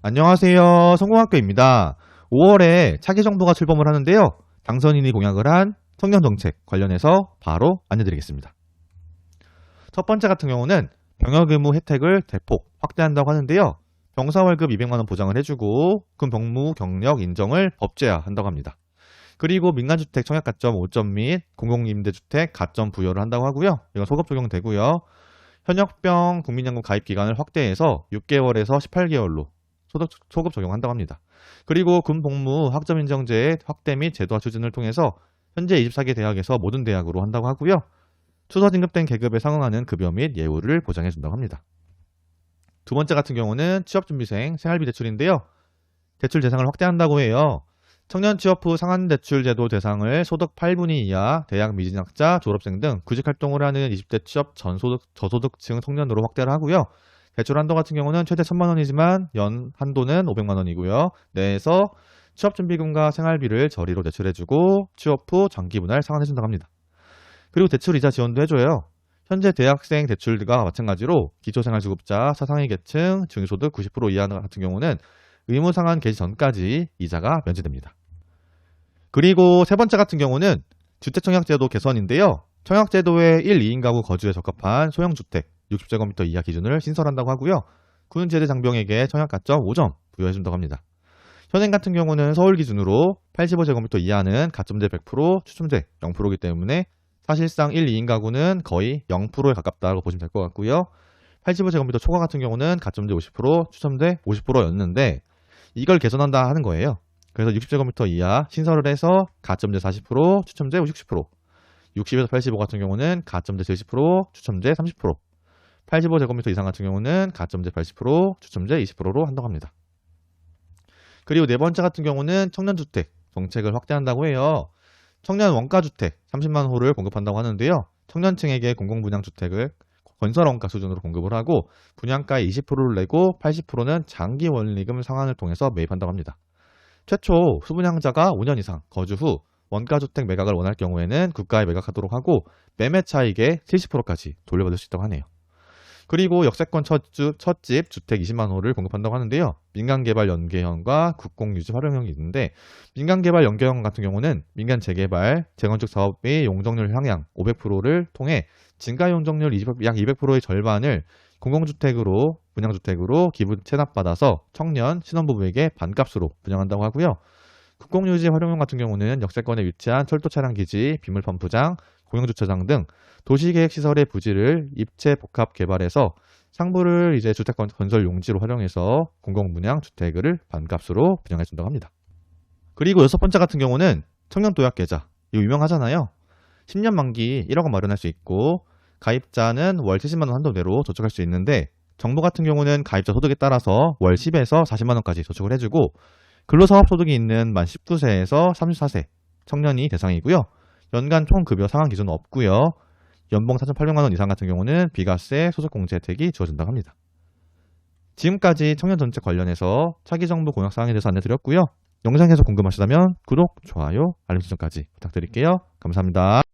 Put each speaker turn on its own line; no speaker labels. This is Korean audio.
안녕하세요. 성공학교입니다. 5월에 차기 정부가 출범을 하는데요. 당선인이 공약을 한 청년 정책 관련해서 바로 안내드리겠습니다. 첫 번째 같은 경우는 병역 의무 혜택을 대폭 확대한다고 하는데요. 병사 월급 200만 원 보장을 해주고 군 병무 경력 인정을 법제화한다고 합니다. 그리고 민간주택 청약 가점 5점 및 공공임대주택 가점 부여를 한다고 하고요. 이건 소급 적용되고요. 현역병 국민연금 가입 기간을 확대해서 6개월에서 18개월로 소득, 소급 적용한다고 합니다. 그리고 군복무 학점 인정제의 확대 및 제도화 추진을 통해서 현재 24개 대학에서 모든 대학으로 한다고 하고요. 추서 진급된 계급에 상응하는 급여 및 예우를 보장해 준다고 합니다. 두 번째 같은 경우는 취업준비생 생활비 대출인데요. 대출 대상을 확대한다고 해요. 청년 취업 후 상한 대출 제도 대상을 소득 8분위 이하 대학 미진학자, 졸업생 등 구직 활동을 하는 20대 취업 전소득 저소득층 청년으로 확대를 하고요. 대출 한도 같은 경우는 최대 1천만 원이지만 연 한도는 500만 원이고요. 내에서 취업 준비금과 생활비를 저리로 대출해주고 취업 후 장기 분할 상환해준다고 합니다. 그리고 대출 이자 지원도 해줘요. 현재 대학생 대출과 마찬가지로 기초생활수급자, 사상위 계층, 중소득 90% 이하 같은 경우는 의무 상환 개시 전까지 이자가 면제됩니다. 그리고 세 번째 같은 경우는 주택청약제도 개선인데요. 청약제도에 1, 2인 가구 거주에 적합한 소형주택 60제곱미터 이하 기준을 신설한다고 하고요. 군 제대 장병에게 청약 가점 5점 부여해준다고 합니다. 현행 같은 경우는 서울 기준으로 85제곱미터 이하는 가점제 100%, 추첨제 0%이기 때문에 사실상 1, 2인 가구는 거의 0%에 가깝다고 보시면 될 것 같고요. 85제곱미터 초과 같은 경우는 가점제 50%, 추첨제 50%였는데 이걸 개선한다 하는 거예요. 그래서 60제곱미터 이하 신설을 해서 가점제 40%, 추첨제 60%, 60에서 85 같은 경우는 가점제 70%, 추첨제 30%, 85제곱미터 이상 같은 경우는 가점제 80%, 추첨제 20%로 한다고 합니다. 그리고 네 번째 같은 경우는 청년주택 정책을 확대한다고 해요. 청년 원가주택 30만 호를 공급한다고 하는데요. 청년층에게 공공분양주택을 건설 원가 수준으로 공급을 하고 분양가의 20%를 내고 80%는 장기 원리금 상환을 통해서 매입한다고 합니다. 최초 수분양자가 5년 이상 거주 후 원가주택 매각을 원할 경우에는 국가에 매각하도록 하고 매매 차익의 70%까지 돌려받을 수 있다고 하네요. 그리고 역세권 첫집, 첫집 주택 20만 호를 공급한다고 하는데요. 민간 개발 연계형과 국공 유지 활용형이 있는데 민간 개발 연계형 같은 경우는 민간 재개발, 재건축 사업의 용적률 향양 500%를 통해 증가 용적률 20, 약 200%의 절반을 공공주택으로 분양주택으로 기분 체납받아서 청년 신혼부부에게 반값으로 분양한다고 하고요. 국공유지 활용형 같은 경우는 역세권에 위치한 철도 차량 기지, 비물 펌프장, 공영 주차장 등 도시 계획 시설의 부지를 입체 복합 개발해서 상부를 이제 주택 건설 용지로 활용해서 공공분양 주택을 반값으로 분양해 준다고 합니다. 그리고 여섯 번째 같은 경우는 청년 도약 계좌. 이거 유명하잖아요. 10년 만기 1억 원 마련할 수 있고 가입자는 월 70만 원 한도 내로 저축할 수 있는데 정부 같은 경우는 가입자 소득에 따라서 월 10에서 40만 원까지 저축을 해주고 근로사업 소득이 있는 만 19세에서 34세 청년이 대상이고요. 연간 총급여 상한 기준은 없고요. 연봉 4,800만 원 이상 같은 경우는 비과세 소득 공제 혜택이 주어진다고 합니다. 지금까지 청년 정책 관련해서 차기 정부 공약 사항에 대해서 안내드렸고요. 영상에서 궁금하시다면 구독, 좋아요, 알림 설정까지 부탁드릴게요. 감사합니다.